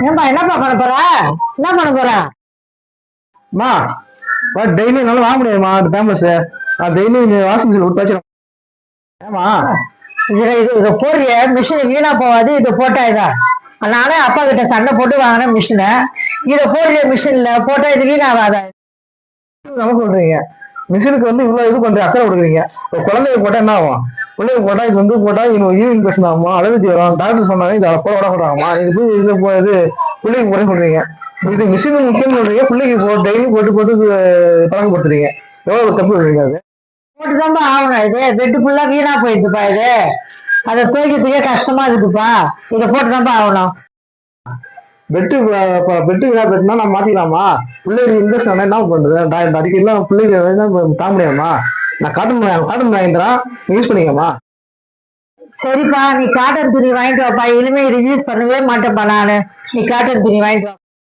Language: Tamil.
ஏன்பா என்னப்பா பண்ண போற? என்ன பண்ண போற? அம்மா டெய்லி என்னால வாங்க முடியாதுமா அது ஃபேமஸ் நான் டெய்லி வாஷிங் மிஷின் கொடுத்தாச்சு ஏமா? இது இது இதை போடுறிய மிஷின் வீணா போகாது இதை போட்டா இதா? நானே அப்பா கிட்ட சண்டை போட்டு வாங்கினேன் மிஷினை இதை போடுறிய மிஷின்ல போட்டா இது வீணாகாதா? நமக்கு சொல்றீங்க. மிஷினுக்கு வந்து இவ்வளோ இது பண்ற அக்கறை கொடுக்குறீங்க. இப்போ போட்டால் என்ன ஆகும்? பிள்ளைக்கு போட்டால் இது வந்து போட்டால் இன்னும் ஈவினிங் பிரச்சனை ஆகுமா? அலர்ஜி வரும். டாக்டர் சொன்னாங்க இதை போட விட மாட்டாங்கம்மா இது போய் இதில் போ இது பிள்ளைக்கு போட சொல்கிறீங்க இது மிஷின் முக்கியம் சொல்கிறீங்க பிள்ளைக்கு போ டெய்லி போட்டு போட்டு இது பழக்கப்படுத்துறீங்க எவ்வளோ தப்பு சொல்கிறீங்க அது? போட்டுதான்பா ஆகணும் இது. பெட்டு ஃபுல்லாக வீணாக போயிடுதுப்பா இது. அதை தூக்கிறதுக்கே கஷ்டமா இருக்குப்பா இதை போட்டுதான்பா ஆகணும். பெட்டு பெட்டு விழா பெட்டுனா நான் மாத்திக்கலாமா? பிள்ளைக்கு இன்ஜெக்ஷன் என்ன பண்றது? டாக்டர் அடிக்கலாம் பிள்ளைக்கு தாங்க முடியாமா நான் காட்டன் காட்டன் வாங்கிடுறேன் யூஸ் பண்ணிக்கமா? சரிப்பா நீ காட்டன் துணி வாங்கிட்டு வாப்பா. இனிமே இது யூஸ் பண்ணவே மாட்டேன்ப்பா நான். நீ காட்டன் துணி வாங்கிட்டு